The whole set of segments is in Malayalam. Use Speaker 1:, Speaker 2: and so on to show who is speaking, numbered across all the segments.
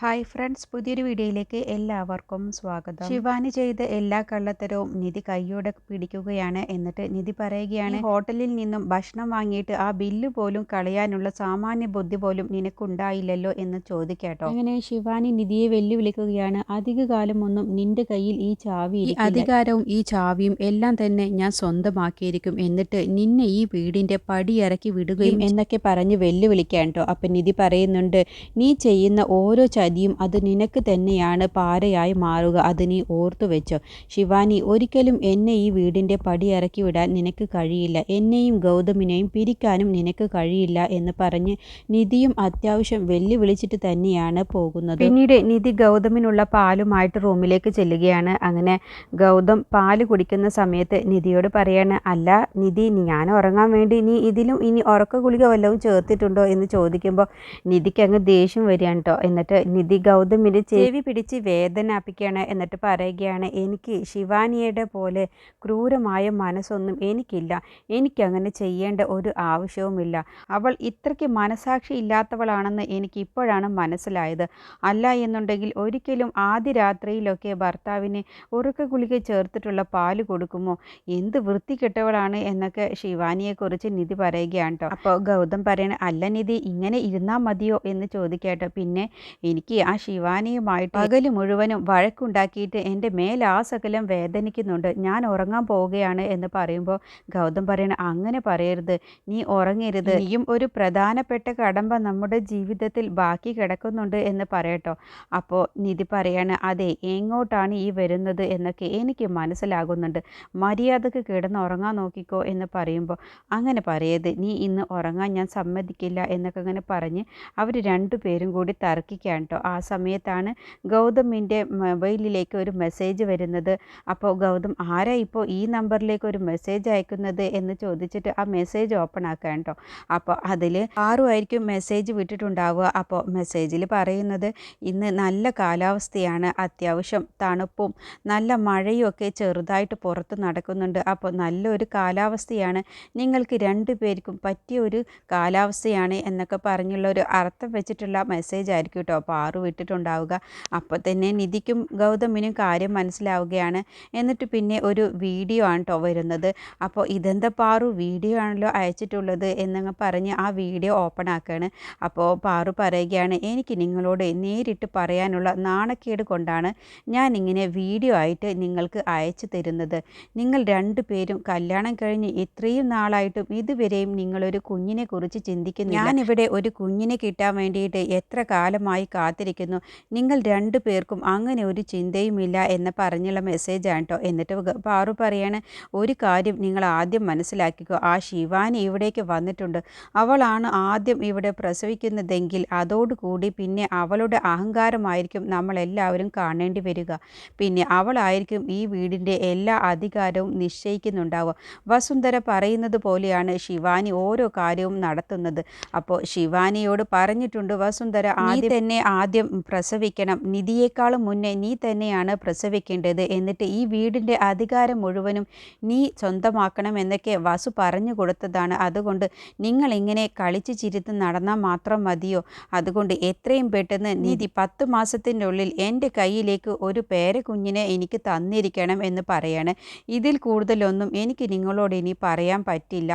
Speaker 1: ഹായ് ഫ്രണ്ട്സ് പുതിയൊരു വീഡിയോയിലേക്ക് എല്ലാവർക്കും സ്വാഗതം. ശിവാനി ചെയ്ത എല്ലാ കള്ളത്തരവും നിധി കയ്യോടെ പിടിക്കുകയാണ്. എന്നിട്ട് നിധി പറയുകയാണ് ഹോട്ടലിൽ നിന്നും ഭക്ഷണം വാങ്ങിയിട്ട് ആ ബില്ല് പോലും കളയാനുള്ള സാമാന്യ ബുദ്ധി പോലും നിനക്കുണ്ടായില്ലല്ലോ എന്ന് ചോദിക്കാട്ടോ. അങ്ങനെ ശിവാനി നിധിയെ വെല്ലുവിളിക്കുകയാണ് അധിക കാലമൊന്നും നിന്റെ കയ്യിൽ ഈ ചാവി അധികാരവും ഈ ചാവിയും എല്ലാം തന്നെ ഞാൻ സ്വന്തമാക്കിയിരിക്കും. എന്നിട്ട് നിന്നെ ഈ വീടിന്റെ പടിയിറക്കി വിടുകയും എന്നൊക്കെ പറഞ്ഞ് വെല്ലുവിളിക്കാൻ കേട്ടോ അപ്പം നിധി പറയുന്നുണ്ട് നീ ചെയ്യുന്ന ഓരോ ചതിയും അത് നിനക്ക് തന്നെയാണ് പാരയായി മാറുക. അത് നീ ഓർത്തു വെച്ചോ. ശിവാനി ഒരിക്കലും എന്നെ ഈ വീടിന്റെ പടി ഇറക്കി വിടാൻ നിനക്ക് കഴിയില്ല. എന്നെയും ഗൗതമിനെയും പിരിക്കാനും നിനക്ക് കഴിയില്ല എന്ന് പറഞ്ഞ് നിധിയും അത്യാവശ്യം വെല്ലുവിളിച്ചിട്ട് തന്നെയാണ് പോകുന്നത്. പിന്നീട് നിധി ഗൗതമിനുള്ള പാലുമായിട്ട് റൂമിലേക്ക് ചെല്ലുകയാണ്. അങ്ങനെ ഗൗതം പാൽ കുടിക്കുന്ന സമയത്ത് നിധിയോട് പറയാണ് അല്ല നിധി ഞാൻ ഉറങ്ങാൻ വേണ്ടി നീ ഇതിലും ഇനി ഉറക്ക ഗുളിക വല്ലതും ചേർത്തിട്ടുണ്ടോ? എന്ന് ചോദിക്കുമ്പോൾ നിധിക്ക് അങ്ങ് ദേഷ്യം വരികയാണ് കേട്ടോ എന്നിട്ട് നിധി ഗൗതമിന് ചെവി പിടിച്ച് വേദനാപ്പിക്കുകയാണ് എന്നിട്ട് പറയുകയാണ് എനിക്ക് ശിവാനിയുടെ പോലെ ക്രൂരമായ മനസ്സൊന്നും എനിക്കില്ല. എനിക്കങ്ങനെ ചെയ്യേണ്ട ഒരു ആവശ്യവുമില്ല. അവൾ ഇത്രയ്ക്ക് മനസാക്ഷി ഇല്ലാത്തവളാണെന്ന് എനിക്ക് ഇപ്പോഴാണ് മനസ്സിലായത്. അല്ല എന്നുണ്ടെങ്കിൽ ഒരിക്കലും ആദ്യ രാത്രിയിലൊക്കെ ഭർത്താവിന് ഉറക്ക ഗുളിക ചേർത്തിട്ടുള്ള പാൽ കൊടുക്കുമോ? എന്ത് വൃത്തികെട്ടവളാണ്? എന്നൊക്കെ ശിവാനിയെക്കുറിച്ച് നിധി പറയുകയാണ് കേട്ടോ. അപ്പോൾ ഗൗതം പറയണ അല്ല നിധി ഇങ്ങനെ ഇരുന്നാൽ മതിയോ? എന്ന് ചോദിക്കട്ടെ. പിന്നെ എനിക്ക് ആ ശിവാനിയുമായിട്ട് പകൽ മുഴുവനും വഴക്കുണ്ടാക്കിയിട്ട് എന്റെ മേൽ ആ സകലം വേദനിക്കുന്നുണ്ട്. ഞാൻ ഉറങ്ങാൻ പോവുകയാണ് എന്ന് പറയുമ്പോൾ ഗൗതം പറയണ അങ്ങനെ പറയരുത്. നീ ഉറങ്ങരുത്. നീയും ഒരു പ്രധാനപ്പെട്ട കടമ്പ നമ്മുടെ ജീവിതത്തിൽ ബാക്കി കിടക്കുന്നുണ്ട് എന്ന് പറയട്ടോ. അപ്പോൾ നിധി പറയാണ് അതെ എങ്ങോട്ടാണ് ഈ വരുന്നത് എന്നൊക്കെ എനിക്ക് മനസ്സിലാകുന്നുണ്ട്. മര്യാദയ്ക്ക് കിടന്ന് ഉറങ്ങാൻ നോക്കിക്കോ എന്ന് പറയുമ്പോൾ അങ്ങനെ പറയരുത്. നീ ഇന്ന് ഉറങ്ങാൻ ഞാൻ സമ്മതിക്കില്ല എന്നൊക്കെ അങ്ങനെ പറഞ്ഞ് അവർ രണ്ടുപേരും കൂടി തർക്കിക്കാൻ കേട്ടോ ആ സമയത്താണ് ഗൗതമിന്റെ മൊബൈലിലേക്ക് ഒരു മെസ്സേജ് വരുന്നത്. അപ്പോൾ ഗൗതം ആരാ ഇപ്പോൾ ഈ നമ്പറിലേക്ക് ഒരു മെസ്സേജ് അയക്കുന്നത്? എന്ന് ചോദിച്ചിട്ട് ആ മെസ്സേജ് ഓപ്പൺ ആക്കാൻ കേട്ടോ അപ്പോൾ അതിൽ ആറുമായിരിക്കും മെസ്സേജ് വിട്ടിട്ടുണ്ടാവുക. അപ്പോൾ മെസ്സേജിൽ പറയുന്നത് ഇന്ന് നല്ല കാലാവസ്ഥയാണ്. അത്യാവശ്യം തണുപ്പും നല്ല മഴയും ഒക്കെ ചെറുതായിട്ട് പുറത്ത് നടക്കുന്നുണ്ട്. അപ്പോൾ നല്ലൊരു കാലാവസ്ഥയാണ്. നിങ്ങൾക്ക് രണ്ടു പേർക്കും പറ്റിയ ഒരു കാലാവസ്ഥയാണ് എന്നൊക്കെ പറഞ്ഞുള്ള ഒരു അർത്ഥം വെച്ചിട്ടുള്ള മെസ്സേജ് ആയിരിക്കും കേട്ടോ പാറു വിട്ടിട്ടുണ്ടാവുക. അപ്പോൾ തന്നെ നിധിക്കും ഗൗതമിനും കാര്യം മനസ്സിലാവുകയാണ്. എന്നിട്ട് പിന്നെ ഒരു വീഡിയോ ആണ് കേട്ടോ വരുന്നത്. അപ്പോൾ ഇതെന്താ പാറു വീഡിയോ ആണല്ലോ അയച്ചിട്ടുള്ളത് എന്നങ്ങ് പറഞ്ഞ് ആ വീഡിയോ ഓപ്പൺ ആക്കുകയാണ് അപ്പോൾ പാറു പറയുകയാണ് എനിക്ക് നിങ്ങളോട് നേരിട്ട് പറയാനുള്ള നാണക്കേട് കൊണ്ടാണ് ഞാൻ ഇങ്ങനെ വീഡിയോ ആയിട്ട് നിങ്ങൾക്ക് അയച്ചു തരുന്നത്. നിങ്ങൾ രണ്ടു പേരും കല്യാണം കഴിഞ്ഞ് ഇത്രയും നാളായിട്ടും ഇതുവരെയും നിങ്ങളൊരു കുഞ്ഞിനെ കുറിച്ച് ചിന്തിക്കുന്നു ഞാനിവിടെ ഒരു കുഞ്ഞിനെ കിട്ടാൻ വേണ്ടിയിട്ട് എത്ര കാലമായി കാത്തിരിക്കുന്നു നിങ്ങൾ രണ്ടു പേർക്കും അങ്ങനെ ഒരു ചിന്തയുമില്ല എന്ന് പറഞ്ഞുള്ള മെസ്സേജാണ് കേട്ടോ എന്നിട്ട് പാറു പറയാണ് ഒരു കാര്യം നിങ്ങൾ ആദ്യം മനസ്സിലാക്കിക്കോ. ആ ശിവാനി ഇവിടേക്ക് വന്നിട്ടുണ്ട്. അവളാണ് ആദ്യം ഇവിടെ പ്രസവിക്കുന്നതെങ്കിൽ അതോടുകൂടി പിന്നെ അവളുടെ അഹങ്കാരമായിരിക്കും നമ്മളെല്ലാവരും കാണേണ്ടി വരിക. പിന്നെ അവളായിരിക്കും ഈ വീടിന്റെ എല്ലാ അധികാരവും നിശ്ചയിക്കുന്നുണ്ടാവുക. വസുന്ധര പറയുന്നത് പോലെയാണ് ശിവാനി ഓരോ കാര്യവും നടത്തുന്നത്. അപ്പോൾ ശിവാനിയോട് പറഞ്ഞിട്ടുണ്ട് വസുന്ധര ആദ്യം തന്നെ ആദ്യം പ്രസവിക്കണം. നിധിയേക്കാളും മുന്നേ നീ തന്നെയാണ് പ്രസവിക്കേണ്ടത്. എന്നിട്ട് ഈ വീടിന്റെ അധികാരം മുഴുവനും നീ സ്വന്തമാക്കണം എന്നൊക്കെ വാസു പറഞ്ഞു കൊടുത്തതാണ്. അതുകൊണ്ട് നിങ്ങൾ ഇങ്ങനെ കളിച്ചു ചിരിത്ത് നടന്നാൽ മാത്രം മതിയോ? അതുകൊണ്ട് എത്രയും പെട്ടെന്ന് നിധി പത്ത് മാസത്തിന്റെ ഉള്ളിൽ എന്റെ കയ്യിലേക്ക് ഒരു പേരക്കുഞ്ഞിനെ എനിക്ക് തന്നിരിക്കണം എന്ന് പറയാണ്. ഇതിൽ കൂടുതലൊന്നും എനിക്ക് നിങ്ങളോട് ഇനി പറയാൻ പറ്റില്ല.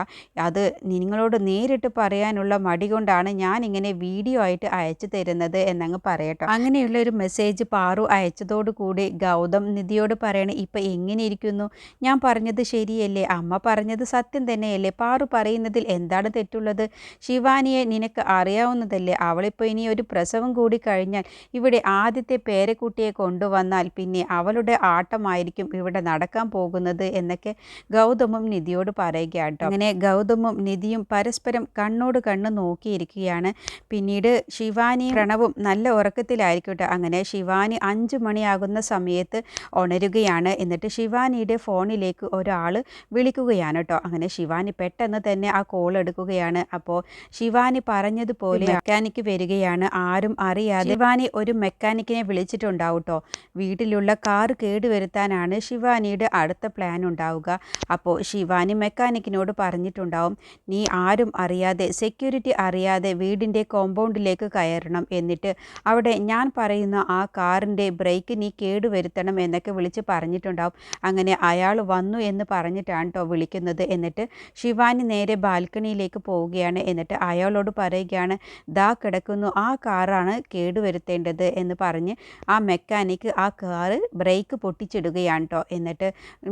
Speaker 1: അത് നിങ്ങളോട് നേരിട്ട് പറയാനുള്ള മടി കൊണ്ടാണ് ഞാൻ ഇങ്ങനെ വീഡിയോ ആയിട്ട് അയച്ചു തരുന്നത് എന്നങ്ങ് പറയട്ടോ. അങ്ങനെയുള്ള ഒരു മെസ്സേജ് പാറു അയച്ചതോടുകൂടി ഗൗതം നിധിയോട് പറയണേ ഇപ്പം എങ്ങനെ ഇരിക്കുന്നു? ഞാൻ പറഞ്ഞത് ശരിയല്ലേ? അമ്മ പറഞ്ഞത് സത്യം തന്നെയല്ലേ? പാറു പറയുന്നതിൽ എന്താണ് തെറ്റുള്ളത്? ശിവാനിയെ നിനക്ക് അറിയാവുന്നതല്ലേ? അവളിപ്പോൾ ഇനി ഒരു പ്രസവം കൂടി കഴിഞ്ഞാൽ ഇവിടെ ആദ്യത്തെ പേരക്കുട്ടിയെ കൊണ്ടുവന്നാൽ പിന്നെ അവളുടെ ആട്ടമായിരിക്കും ഇവിടെ നടക്കാൻ പോകുന്നത് എന്നൊക്കെ ഗൗതമും നിധിയോട് പറയുക കേട്ടോ അങ്ങനെ ഗൗതമും നിധിയും പരസ്പരം കണ്ണോട് കണ്ണ് നോക്കിയിരിക്കുകയാണ്. പിന്നീട് ശിവാനിയും പ്രണവും നല്ല ഉറക്കത്തിലായിരിക്കട്ടെ. അങ്ങനെ ശിവാനി അഞ്ചു മണിയാകുന്ന സമയത്ത് ഉണരുകയാണ്. എന്നിട്ട് ശിവാനിയുടെ ഫോണിലേക്ക് ഒരാൾ വിളിക്കുകയാണ് കേട്ടോ. അങ്ങനെ ശിവാനി പെട്ടെന്ന് തന്നെ ആ കോൾ എടുക്കുകയാണ്. അപ്പോൾ ശിവാനി പറഞ്ഞതുപോലെ മെക്കാനിക്ക് വരികയാണ്. ആരും അറിയാതെ ശിവാനി ഒരു മെക്കാനിക്കിനെ വിളിച്ചിട്ടുണ്ടാവും കേട്ടോ. വീട്ടിലുള്ള കാർ കേടുവരുത്താനാണ് ശിവാനിയുടെ അടുത്ത പ്ലാൻ ഉണ്ടാവുക. അപ്പോൾ ശിവാനി മെക്കാനിക്കിനോട് പറഞ്ഞിട്ടുണ്ടാവും നീ ആരും അറിയാതെ സെക്യൂരിറ്റി അറിയാതെ വീടിന്റെ കോമ്പൗണ്ടിലേക്ക് കയറണം. എന്നിട്ട് അവിടെ ഞാൻ പറയുന്ന ആ കാറിന്റെ ബ്രേക്ക് നീ കേടുവരുത്തണം എന്നൊക്കെ വിളിച്ച് പറഞ്ഞിട്ടുണ്ടാവും. അങ്ങനെ അയാൾ വന്നു എന്ന് പറഞ്ഞിട്ടാണ് കേട്ടോ വിളിക്കുന്നത്. എന്നിട്ട് ശിവാനി നേരെ ബാൽക്കണിയിലേക്ക് പോവുകയാണ്. എന്നിട്ട് അയാളോട് പറയുകയാണ് ദാ കിടക്കുന്നു ആ കാറാണ് കേടുവരുത്തേണ്ടത് എന്ന് പറഞ്ഞ് ആ മെക്കാനിക്ക് ആ കാറ് ബ്രേക്ക് പൊട്ടിച്ചിടുകയാണ് കേട്ടോ എന്നിട്ട്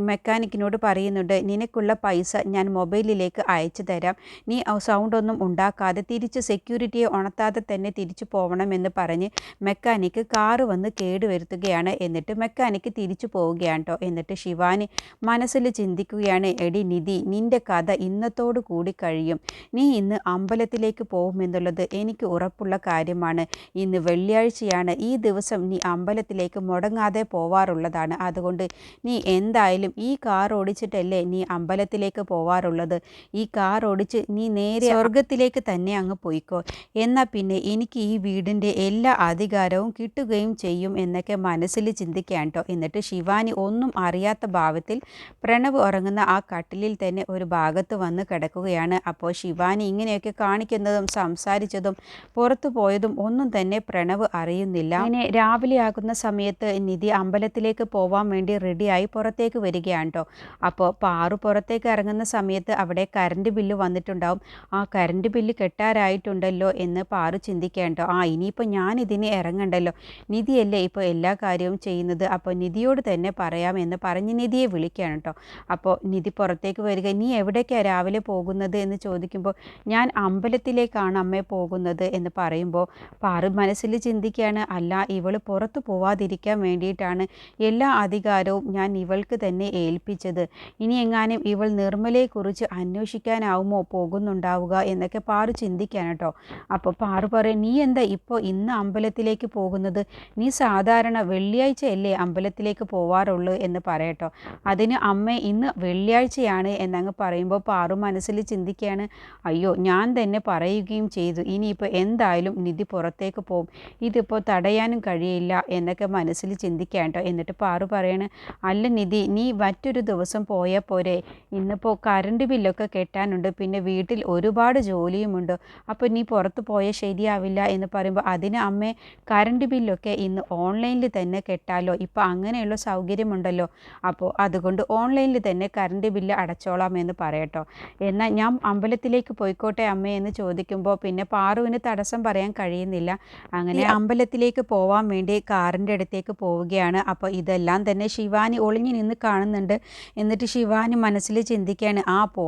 Speaker 1: മെക്കാനിക്കിനോട് പറയുന്നുണ്ട് നിനക്കുള്ള പൈസ ഞാൻ മൊബൈലിലേക്ക് അയച്ചു തരാം. നീ സൗണ്ട് ഒന്നും ഉണ്ടാക്കാതെ തിരിച്ച് സെക്യൂരിറ്റിയെ ഉണർത്താതെ തന്നെ തിരിച്ചു പോകണമെന്ന് പറഞ്ഞ് മെക്കാനിക്ക് കാറ് വന്ന് കേടുവരുത്തുകയാണ് എന്നിട്ട് മെക്കാനിക്ക് തിരിച്ചു പോവുകയാണ് കേട്ടോ എന്നിട്ട് ശിവാനി മനസ്സിൽ ചിന്തിക്കുകയാണ് എടി നിധി നിന്റെ കഥ ഇന്നത്തോടു കൂടി കഴിയും. നീ ഇന്ന് അമ്പലത്തിലേക്ക് പോകുമെന്നുള്ളത് എനിക്ക് ഉറപ്പുള്ള കാര്യമാണ്. ഇന്ന് വെള്ളിയാഴ്ചയാണ്. ഈ ദിവസം നീ അമ്പലത്തിലേക്ക് മുടങ്ങാതെ പോവാറുള്ളതാണ്. അതുകൊണ്ട് നീ എന്തായാലും ഈ കാർ ഓടിച്ചിട്ടല്ലേ നീ അമ്പലത്തിലേക്ക് പോവാറുള്ളത്? ഈ കാർ ഓടിച്ച് നീ നേരെ സ്വർഗത്തിലേക്ക് തന്നെ അങ്ങ് പോയിക്കോ. എന്നാൽ പിന്നെ എനിക്ക് ഈ വീടിന്റെ എല്ലാ അധികാരവും കിട്ടുകയും ചെയ്യും എന്നൊക്കെ മനസ്സിൽ ചിന്തിക്കാൻ കേട്ടോ. എന്നിട്ട് ശിവാനി ഒന്നും അറിയാത്ത ഭാവത്തിൽ പ്രണവ് ഉറങ്ങുന്ന ആ കട്ടിലിൽ തന്നെ ഒരു ഭാഗത്ത് വന്ന് കിടക്കുകയാണ്. അപ്പോൾ ശിവാനി ഇങ്ങനെയൊക്കെ കാണിക്കുന്നതും സംസാരിച്ചതും പുറത്തു പോയതും ഒന്നും തന്നെ പ്രണവ് അറിയുന്നില്ല. അങ്ങനെ രാവിലെ ആകുന്ന സമയത്ത് നിധി അമ്പലത്തിലേക്ക് പോവാൻ വേണ്ടി റെഡിയായി പുറത്തേക്ക് വരികയാണ് കേട്ടോ. അപ്പോൾ പാറു പുറത്തേക്ക് ഇറങ്ങുന്ന സമയത്ത് അവിടെ കറണ്ട് ബില്ല് വന്നിട്ടുണ്ടാവും. ആ കറണ്ട് ബില്ല് കെട്ടാറായിട്ടുണ്ടല്ലോ എന്ന് പാറു ചിന്തിക്കേണ്ടോ ആ ഇനിയിപ്പോൾ ഞാൻ ഇതിന് ഇറങ്ങണ്ടല്ലോ. നിധിയല്ലേ ഇപ്പോൾ എല്ലാ കാര്യവും ചെയ്യുന്നത്. അപ്പോൾ നിധിയോട് തന്നെ പറയാമെന്ന് പറഞ്ഞ് നിധിയെ വിളിക്കുകയാണ് കേട്ടോ. അപ്പോൾ നിധി പുറത്തേക്ക് വരിക നീ എവിടേക്കാണ് രാവിലെ പോകുന്നത്? എന്ന് ചോദിക്കുമ്പോൾ ഞാൻ അമ്പലത്തിലേക്കാണ് അമ്മേ പോകുന്നത് എന്ന് പറയുമ്പോൾ പാറു മനസ്സിൽ ചിന്തിക്കുകയാണ് അല്ല ഇവൾ പുറത്തു പോവാതിരിക്കാൻ വേണ്ടിയിട്ടാണ് എല്ലാ അധികാരവും ഞാൻ ഇവൾക്ക് തന്നെ ഏൽപ്പിച്ചത്. ഇനി എങ്ങാനും ഇവൾ നിർമ്മലയെക്കുറിച്ച് അന്വേഷിക്കാനാവുമോ പോകുന്നുണ്ടാവുക? എന്നൊക്കെ പാറു ചിന്തിക്കാനട്ടോ അപ്പോൾ പാറു പറയും നീ എന്താ ഇപ്പോൾ ഇന്ന് അമ്പലത്തിലേക്ക് പോകുന്നത്? നീ സാധാരണ വെള്ളിയാഴ്ചയല്ലേ അമ്പലത്തിലേക്ക് പോവാറുള്ളൂ എന്ന് പറയട്ടോ. അതിന് അമ്മ ഇന്ന് വെള്ളിയാഴ്ചയാണ് എന്നങ്ങ് പറയുമ്പോൾ പാറു മനസ്സിൽ ചിന്തിക്കുകയാണ് അയ്യോ ഞാൻ തന്നെ പറയുകയും ചെയ്തു. ഇനിയിപ്പോൾ എന്തായാലും നിധി പുറത്തേക്ക് പോകും ഇതിപ്പോൾ തടയാനും കഴിയില്ല എന്നൊക്കെ മനസ്സിൽ ചിന്തിക്കാൻ കേട്ടോ. എന്നിട്ട് പാറു പറയാണ് അല്ല നിധി നീ മറ്റൊരു ദിവസം പോയാൽ പോരെ. ഇന്നിപ്പോൾ കറണ്ട് ബില്ലൊക്കെ കെട്ടാനുണ്ട്. പിന്നെ വീട്ടിൽ ഒരുപാട് ജോലിയുമുണ്ട്. അപ്പോൾ നീ പുറത്ത് പോയാൽ ശരിയാവില്ല എന്ന് പറയുമ്പോൾ അതിന് അമ്മേ കറണ്ട് ബില്ലൊക്കെ ഇന്ന് ഓൺലൈനിൽ തന്നെ കെട്ടാലോ? ഇപ്പോൾ അങ്ങനെയുള്ള സൗകര്യമുണ്ടല്ലോ. അപ്പോൾ അതുകൊണ്ട് ഓൺലൈനിൽ തന്നെ കറണ്ട് ബില്ല് അടച്ചോളാം എന്ന് പറയട്ടോ. എന്നാൽ ഞാൻ അമ്പലത്തിലേക്ക് പോയിക്കോട്ടെ അമ്മേ എന്ന് ചോദിക്കുമ്പോൾ പിന്നെ പാറുവിന് തടസ്സം പറയാൻ കഴിയുന്നില്ല. അങ്ങനെ അമ്പലത്തിലേക്ക് പോവാൻ വേണ്ടി കാറിന്റെ അടുത്തേക്ക് പോവുകയാണ്. അപ്പോൾ ഇതെല്ലാം തന്നെ ശിവാനി ഒളിഞ്ഞു നിന്ന് കാണുന്നുണ്ട്. എന്നിട്ട് ശിവാനി മനസ്സിൽ ചിന്തിക്കുകയാണ് ആ പോ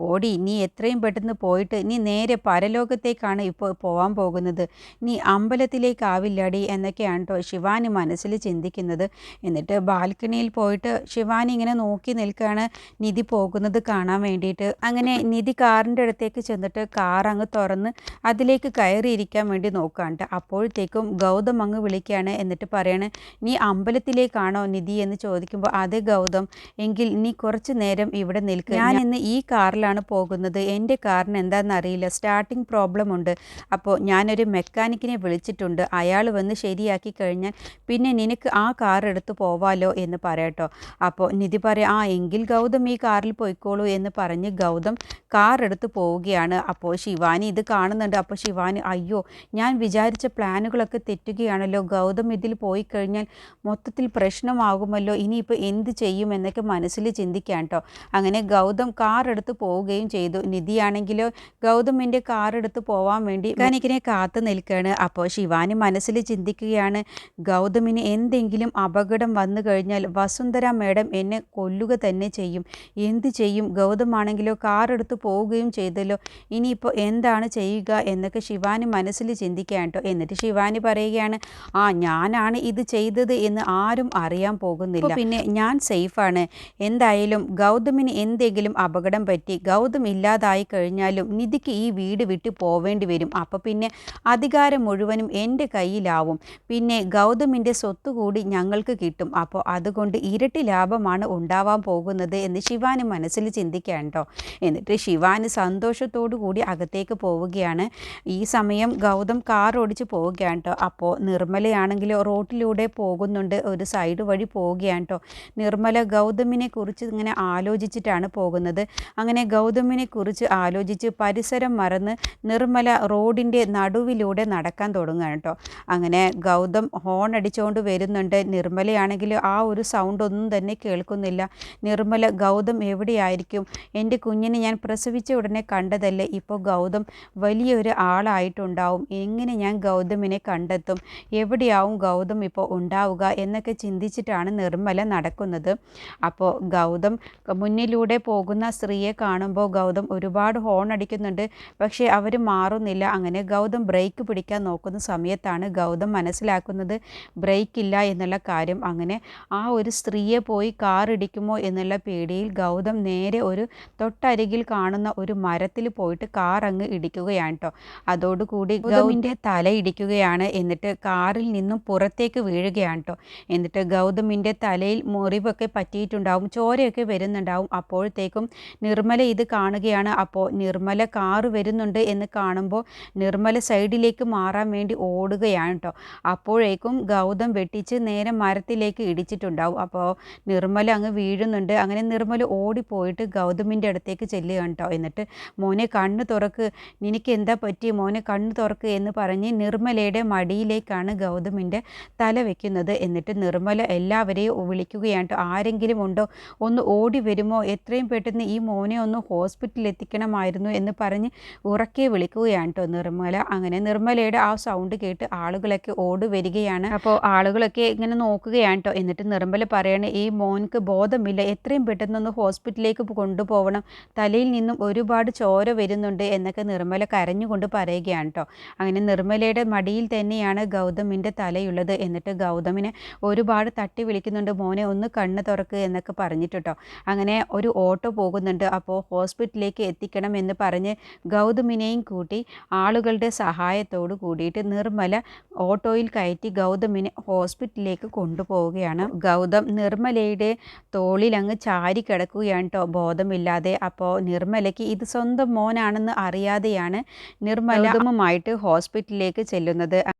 Speaker 1: പോടി നീ എത്രയും പെട്ടെന്ന് പോയിട്ട് നീ നേരെ പരലോകത്തേക്കാണ് ഇപ്പോൾ പോവാൻ പോകുന്നത്. നീ അമ്പലത്തിലേക്കാവില്ലടി എന്നൊക്കെയാണ് കേട്ടോ ശിവാനി മനസ്സിൽ ചിന്തിക്കുന്നത്. എന്നിട്ട് ബാൽക്കണിയിൽ പോയിട്ട് ശിവാനി ഇങ്ങനെ നോക്കി നിൽക്കുകയാണ് നിധി പോകുന്നത് കാണാൻ വേണ്ടിയിട്ട്. അങ്ങനെ നിധി കാറിന്റെ അടുത്തേക്ക് ചെന്നിട്ട് കാർ അങ്ങ് തുറന്ന് അതിലേക്ക് കയറിയിരിക്കാൻ വേണ്ടി നോക്കുകയാണ് അപ്പോഴത്തേക്കും ഗൗതം അങ്ങ് വിളിക്കുകയാണ് എന്നിട്ട് പറയാണ് നീ അമ്പലത്തിലേക്കാണോ നിധി? എന്ന് ചോദിക്കുമ്പോൾ അതെ ഗൗതം എങ്കിൽ നീ കുറച്ച് നേരം ഇവിടെ നിൽക്കുക ഞാൻ ഇന്ന് ഈ കാറിലാണ് പോകുന്നത്. എന്റെ കാറിന് എന്താണെന്ന് അറിയില്ല. സ്റ്റാർട്ടിംഗ് പ്രോബ്ലം ഉണ്ട്. അപ്പോൾ ഞാനൊരു മെക്കാനിക്കിനെ വിളിച്ചിട്ടുണ്ട്. അയാൾ വന്ന് ശരിയാക്കി കഴിഞ്ഞാൽ പിന്നെ നിനക്ക് ആ കാർ എടുത്ത് പോവാലോ എന്ന് പറയട്ടോ. അപ്പോൾ നിധി പറയാം ആ എങ്കിൽ ഗൗതം ഈ കാറിൽ പോയിക്കോളൂ എന്ന് പറഞ്ഞ് ഗൗതം കാർ എടുത്ത് പോവുകയാണ്. അപ്പോൾ ശിവാനി ഇത് കാണുന്നുണ്ട്. അപ്പോൾ ശിവാനി അയ്യോ ഞാൻ വിചാരിച്ച പ്ലാനുകളൊക്കെ തെറ്റുകയാണല്ലോ. ഗൗതം ഇതിൽ പോയി കഴിഞ്ഞാൽ മൊത്തത്തിൽ പ്രശ്നമാകുമല്ലോ. ഇനിയിപ്പോൾ എന്ത് ചെയ്യും എന്നൊക്കെ മനസ്സിൽ ചിന്തിക്കാം കേട്ടോ അങ്ങനെ ഗൗതം കാർ എടുത്ത് പോവുകയും ചെയ്തു. നിധിയാണെങ്കിലോ ഗൗതമിന്റെ കാർ എടുത്ത് പോവാൻ വേണ്ടി മെക്കാനിക്കിനെ കാത്തു നിൽക്കുകയാണ്. അപ്പോൾ ശിവാനി മനസ്സിൽ ചിന്തിക്കുകയാണ് ഗൗതമിന് എന്തെങ്കിലും അപകടം വന്നു കഴിഞ്ഞാൽ വസുന്ധര മേഡം എന്നെ കൊല്ലുക തന്നെ ചെയ്യും. എന്ത് ചെയ്യും? ഗൗതമാണെങ്കിലോ കാറെടുത്ത് പോവുകയും ചെയ്തല്ലോ. ഇനിയിപ്പോൾ എന്താണ് ചെയ്യുക? എന്നൊക്കെ ശിവാനി മനസ്സിൽ ചിന്തിക്കാൻ കേട്ടോ എന്നിട്ട് ശിവാനി പറയുകയാണ് ആ ഞാനാണ് ഇത് ചെയ്തത് എന്ന് ആരും അറിയാൻ പോകുന്നില്ല. പിന്നെ ഞാൻ സേഫാണ്. എന്തായാലും ഗൗതമിന് എന്തെങ്കിലും അപകടം പറ്റി ഗൗതം ഇല്ലാതായി കഴിഞ്ഞാലും നിധിക്ക് ഈ വീട് വിട്ട് പോവേണ്ടി വരും. അപ്പോൾ പിന്നെ അധികാരം മുഴുവനും എന്റെ കയ്യിലാവും. പിന്നെ ഗൗതമിന്റെ സ്വത്ത് കൂടി ഞങ്ങൾക്ക് കിട്ടും. അപ്പോൾ അതുകൊണ്ട് ഇരട്ടി ലാഭമാണ് ഉണ്ടാവാൻ പോകുന്നത് എന്ന് ശിവാനി മനസ്സിൽ ചിന്തിക്കാൻ എന്നിട്ട് ശിവാനി സന്തോഷത്തോടു കൂടി അകത്തേക്ക് പോവുകയാണ്. ഈ സമയം ഗൗതം കാർ ഓടിച്ച് പോവുകയാണ് കേട്ടോ. അപ്പോൾ നിർമ്മലയാണെങ്കിലോ റോട്ടിലൂടെ പോകുന്നുണ്ട്. ഒരു സൈഡ് വഴി പോവുകയാണ് കേട്ടോ. നിർമ്മല ഗൗതമിനെ കുറിച്ച് ഇങ്ങനെ ആലോചിച്ചിട്ടാണ് പോകുന്നത്. അങ്ങനെ ഗൗതമിനെ കുറിച്ച് ആലോചിച്ച് പരിസരം മറന്ന് നിർമ്മല റോഡിന്റെ നടുവിലൂടെ നടക്കാൻ തുടങ്ങി. തുടങ്ങുകയാണ് കേട്ടോ. അങ്ങനെ ഗൗതം ഹോൺ അടിച്ചുകൊണ്ട് വരുന്നുണ്ട്. നിർമ്മലയാണെങ്കിൽ ആ ഒരു സൗണ്ട് ഒന്നും തന്നെ കേൾക്കുന്നില്ല. നിർമ്മല ഗൗതം എവിടെയായിരിക്കും? എന്റെ കുഞ്ഞിനെ ഞാൻ പ്രസവിച്ച ഉടനെ കണ്ടതല്ലേ? ഇപ്പോൾ ഗൗതം വലിയൊരു ആളായിട്ടുണ്ടാവും. എങ്ങനെ ഞാൻ ഗൗതമിനെ കണ്ടെത്തും? എവിടെയാവും ഗൗതം ഇപ്പോൾ ഉണ്ടാവുക എന്നൊക്കെ ചിന്തിച്ചിട്ടാണ് നിർമ്മല നടക്കുന്നത്. അപ്പോൾ ഗൗതം മുന്നിലൂടെ പോകുന്ന സ്ത്രീയെ കാണുമ്പോൾ ഗൗതം ഒരുപാട് ഹോൺ അടിക്കുന്നുണ്ട്. പക്ഷേ അവർ മാറുന്നില്ല. അങ്ങനെ ഗൗതം ബ്രേക്ക് പിടിക്കാൻ നോക്കുന്ന. സമയത്താണ് ഗൗതം മനസ്സിലാക്കുന്നത് ബ്രേക്ക് ഇല്ല എന്നുള്ള കാര്യം. അങ്ങനെ ആ ഒരു സ്ത്രീയെ പോയി കാർ ഇടിക്കുമോ എന്നുള്ള പേടിയിൽ ഗൗതം നേരെ ഒരു തൊട്ടരികിൽ കാണുന്ന ഒരു മരത്തിൽ പോയിട്ട് കാർ അങ്ങ് ഇടിക്കുകയാണ് കേട്ടോ അതോടുകൂടി ഗൗതമിന്റെ തല ഇടിക്കുകയാണ്. എന്നിട്ട് കാറിൽ നിന്നും പുറത്തേക്ക് വീഴുകയാണ് കേട്ടോ എന്നിട്ട് ഗൗതമിന്റെ തലയിൽ മുറിവൊക്കെ പറ്റിയിട്ടുണ്ടാവും. ചോരയൊക്കെ വരുന്നുണ്ടാവും. അപ്പോഴത്തേക്കും നിർമ്മല ഇത് കാണുകയാണ്. അപ്പോൾ നിർമ്മല കാറ് വരുന്നുണ്ട് എന്ന് കാണുമ്പോൾ നിർമ്മല സൈഡിലേക്ക് മാറാൻ വേണ്ടി ഓടുകയാണ് കേട്ടോ അപ്പോഴേക്കും ഗൗതം വെട്ടിച്ച് നേരെ മരത്തിലേക്ക് ഇടിച്ചിട്ടുണ്ടാവും. അപ്പോൾ നിർമ്മല അങ്ങ് വീഴുന്നുണ്ട്. അങ്ങനെ നിർമ്മല ഓടിപ്പോയിട്ട് ഗൗതമിന്റെ അടുത്തേക്ക് ചെല്ലുകയാണ് കേട്ടോ എന്നിട്ട് മോനെ കണ്ണ് തുറക്ക്. നിനക്ക് എന്താ പറ്റി? മോനെ കണ്ണ് തുറക്ക് എന്ന് പറഞ്ഞ് നിർമ്മലയുടെ മടിയിലേക്കാണ് ഗൗതമിന്റെ തല വെക്കുന്നത്. എന്നിട്ട് നിർമ്മല എല്ലാവരെയും വിളിക്കുകയാണ് കേട്ടോ ആരെങ്കിലും ഉണ്ടോ? ഒന്ന് ഓടി വരുമോ? എത്രയും പെട്ടെന്ന് ഈ മോനെ ഒന്ന് ഹോസ്പിറ്റലിൽ എത്തിക്കണമായിരുന്നു എന്ന് പറഞ്ഞ് ഉറക്കെ വിളിക്കുകയാണ് കേട്ടോ നിർമ്മല. അങ്ങനെ നിർമ്മലയുടെ ആ സൗണ്ട് കേട്ട് ആളുകളൊക്കെ ഓടി വരികയാണ് അപ്പോൾ ആളുകളൊക്കെ ഇങ്ങനെ നോക്കുകയാണ് കേട്ടോ എന്നിട്ട് നിർമ്മല പറയണേ ഈ മോൻക്ക് ബോധമില്ല. എത്രയും പെട്ടെന്നൊന്ന് ഹോസ്പിറ്റലിലേക്ക് കൊണ്ടുപോകണം തലയിൽ നിന്നും ഒരുപാട് ചോര വരുന്നുണ്ട് എന്നൊക്കെ നിർമ്മല കരഞ്ഞുകൊണ്ട് പറയുകയാണ് കേട്ടോ അങ്ങനെ നിർമ്മലയുടെ മടിയിൽ തന്നെയാണ് ഗൗതമിന്റെ തലയുള്ളത്. എന്നിട്ട് ഗൗതമിനെ ഒരുപാട് തട്ടി വിളിക്കുന്നുണ്ട് മോനെ ഒന്ന് കണ്ണ് തുറക്ക് എന്നൊക്കെ പറഞ്ഞിട്ട് കേട്ടോ അങ്ങനെ ഒരു ഓട്ടോ പോകുന്നുണ്ട്. അപ്പോൾ ഹോസ്പിറ്റലിലേക്ക് എത്തിക്കണം എന്ന് പറഞ്ഞ് ഗൗതമിനെയും കൂട്ടി ആളുകളുടെ സഹായത്തോട് കൂടിയിട്ട് നിർമ്മല ഓട്ടോയിൽ കയറ്റി ഗൗതമിനെ ഹോസ്പിറ്റലിലേക്ക് കൊണ്ടുപോവുകയാണ്. ഗൗതം നിർമ്മലയുടെ തോളിൽ അങ്ങ് ചാരി കിടക്കുകയാണ് കേട്ടോ ബോധമില്ലാതെ. അപ്പോൾ നിർമ്മലയ്ക്ക് ഇത് സ്വന്തം മോനാണെന്ന് അറിയാതെയാണ് നിർമ്മലമായിട്ട് ഹോസ്പിറ്റലിലേക്ക് ചെല്ലുന്നത്.